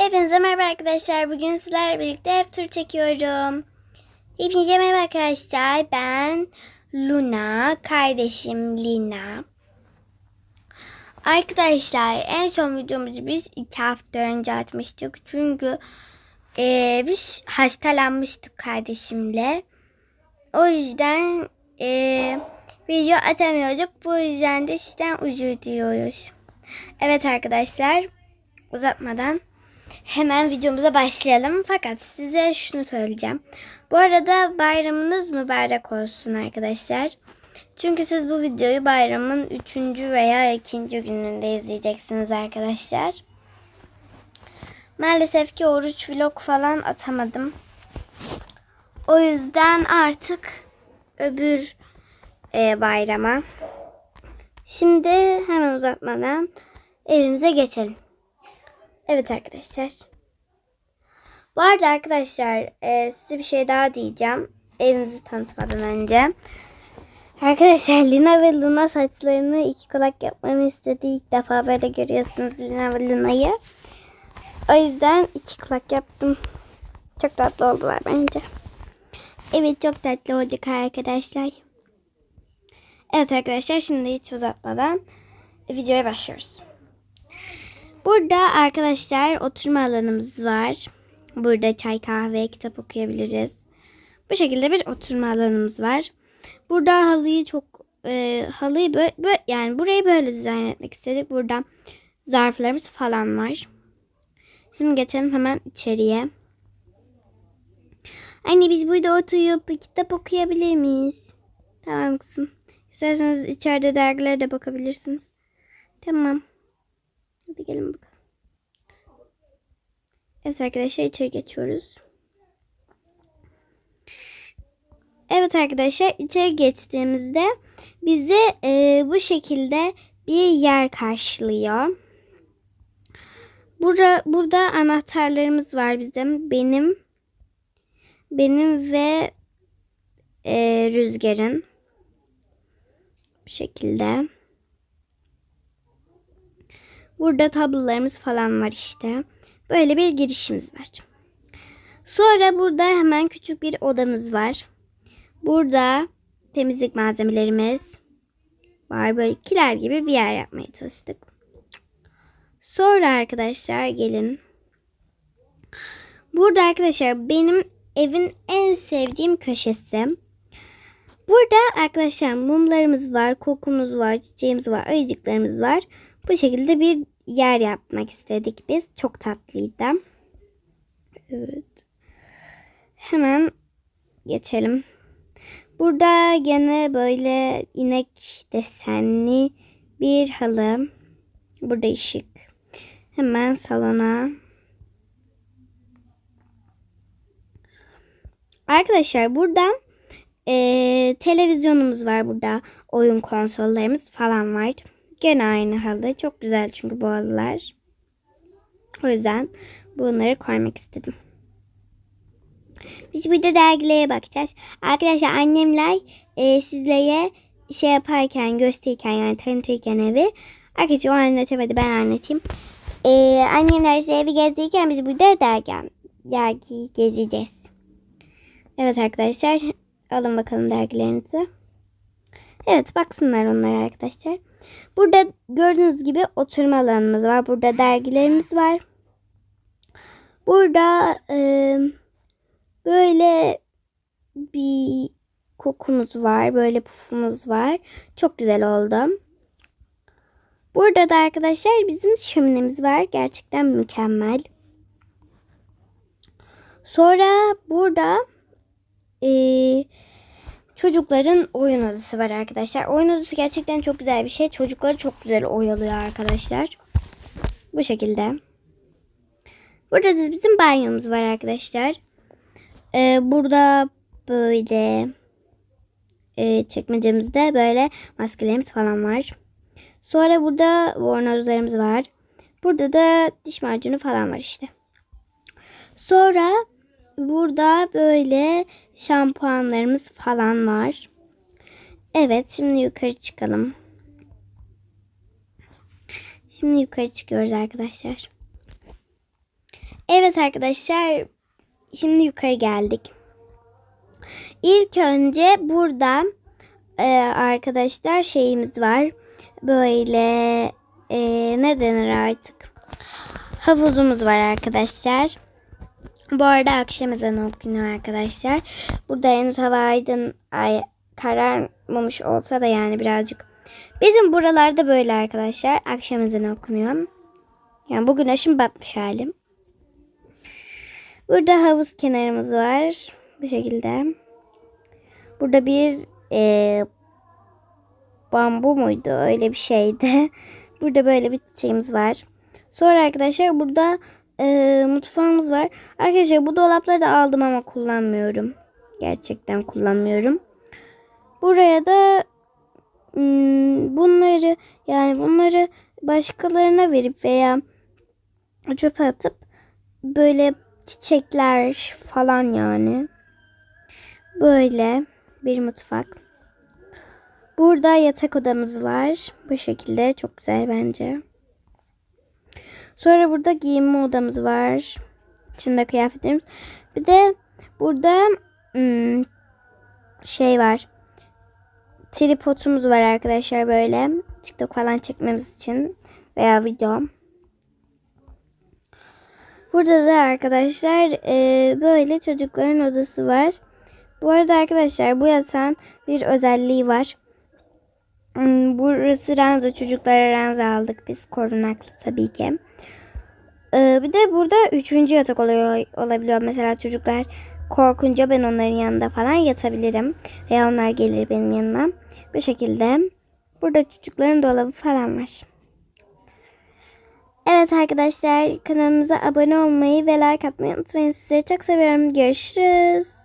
Hepinize merhaba arkadaşlar. Bugün sizlerle birlikte ev turu çekiyorum. Hepinize merhaba arkadaşlar. Ben Luna, kardeşim Lina. Arkadaşlar en son videomuzu biz iki hafta önce atmıştık. Çünkü eee, biz hastalanmıştık kardeşimle. O yüzden eee, video atamıyorduk. Bu yüzden de sizden özür diliyoruz. Evet arkadaşlar uzatmadan hemen videomuza başlayalım. Fakat size şunu söyleyeceğim. Bu arada bayramınız mübarek olsun arkadaşlar. Çünkü siz bu videoyu bayramın 3. veya 2. gününde izleyeceksiniz arkadaşlar. Maalesef ki oruç vlog falan atamadım. O yüzden artık öbür e, bayrama. Şimdi hemen uzatmadan evimize geçelim. Evet arkadaşlar. Bu arada arkadaşlar e, size bir şey daha diyeceğim. Evimizi tanıtmadan önce. Arkadaşlar Lina ve Luna saçlarını iki kulak yapmamı istedi. İlk defa böyle görüyorsunuz Lina ve Luna'yı. O yüzden iki kulak yaptım. Çok tatlı oldular bence. Evet çok tatlı olduk arkadaşlar. Evet arkadaşlar şimdi hiç uzatmadan videoya başlıyoruz. Burada arkadaşlar oturma alanımız var. Burada çay kahve kitap okuyabiliriz. Bu şekilde bir oturma alanımız var. Burada halıyı çok e, halıyı böyle, böyle yani burayı böyle dizayn etmek istedik. Burada zarflarımız falan var. Şimdi geçelim hemen içeriye. Anne biz burada oturup kitap okuyabilir miyiz? Tamam kızım. İsterseniz içeride dergilere de bakabilirsiniz. Tamam. Hadi gelin bakalım. Evet arkadaşlar içeri geçiyoruz. Evet arkadaşlar içeri geçtiğimizde bizi e, bu şekilde bir yer karşılıyor. Burada, burada anahtarlarımız var bizim. Benim benim ve e, Rüzgar'ın bu şekilde. Burada tablolarımız falan var işte. Böyle bir girişimiz var. Sonra burada hemen küçük bir odamız var. Burada temizlik malzemelerimiz var. Böyle kiler gibi bir yer yapmaya çalıştık. Sonra arkadaşlar gelin. Burada arkadaşlar benim evin en sevdiğim köşesi. Burada arkadaşlar mumlarımız var, kokumuz var, çiçeğimiz var, ayıcıklarımız var. Bu şekilde bir yer yapmak istedik biz. Çok tatlıydı. Evet. Hemen geçelim. Burada gene böyle inek desenli bir halı. Burada ışık. Hemen salona. Arkadaşlar burada e, televizyonumuz var burada. Oyun konsollarımız falan var. Gene aynı halı. Çok güzel çünkü bu halılar. O yüzden bunları koymak istedim. Biz burada dergilere bakacağız. Arkadaşlar annemler e, sizlere şey yaparken gösterirken yani tanıtırken evi. Arkadaşlar o anlatamedi ben anlatayım. E, annemler size evi gezdirirken biz burada dergi, dergi gezeceğiz. Evet arkadaşlar alın bakalım dergilerinizi. Evet baksınlar onlar arkadaşlar. Burada gördüğünüz gibi oturma alanımız var. Burada dergilerimiz var. Burada e, böyle bir kokumuz var. Böyle pufumuz var. Çok güzel oldu. Burada da arkadaşlar bizim şöminemiz var. Gerçekten mükemmel. Sonra burada eee Çocukların oyun odası var arkadaşlar. Oyun odası gerçekten çok güzel bir şey. Çocukları çok güzel oyalıyor arkadaşlar. Bu şekilde. Burada da bizim banyomuz var arkadaşlar. Ee, burada böyle e, çekmecemizde böyle maskelerimiz falan var. Sonra burada bornozlarımız var. Burada da diş macunu falan var işte. Sonra burada böyle şampuanlarımız falan var. Evet şimdi yukarı çıkalım. Şimdi yukarı çıkıyoruz arkadaşlar. Evet arkadaşlar şimdi yukarı geldik. İlk önce burada e, arkadaşlar şeyimiz var. Böyle e, ne denir artık? Havuzumuz var arkadaşlar. Bu arada akşam ezanı okunuyor arkadaşlar. Burada henüz hava aydın ay, kararmamış olsa da yani birazcık. Bizim buralarda böyle arkadaşlar. Akşam ezanı okunuyor. Yani bu güneşin batmış halim. Burada havuz kenarımız var. Bu şekilde. Burada bir e, bambu muydu? Öyle bir şeydi. Burada böyle bir çiçeğimiz var. Sonra arkadaşlar burada e, mutfağımız var. Arkadaşlar bu dolapları da aldım ama kullanmıyorum. Gerçekten kullanmıyorum. Buraya da hmm, bunları yani bunları başkalarına verip veya çöpe atıp böyle çiçekler falan yani. Böyle bir mutfak. Burada yatak odamız var. Bu şekilde çok güzel bence. Sonra burada giyinme odamız var. İçinde kıyafetlerimiz. Bir de burada hmm, şey var. Tripodumuz var arkadaşlar böyle. TikTok falan çekmemiz için veya video. Burada da arkadaşlar e, böyle çocukların odası var. Bu arada arkadaşlar bu yatağın bir özelliği var. Hmm, Burası ranza çocuklara ranza aldık biz korunaklı tabii ki. Ee, bir de burada üçüncü yatak oluyor olabiliyor. Mesela çocuklar korkunca ben onların yanında falan yatabilirim. Veya onlar gelir benim yanıma. Bu şekilde. Burada çocukların dolabı falan var. Evet arkadaşlar kanalımıza abone olmayı ve like atmayı unutmayın. Sizleri çok seviyorum. Görüşürüz.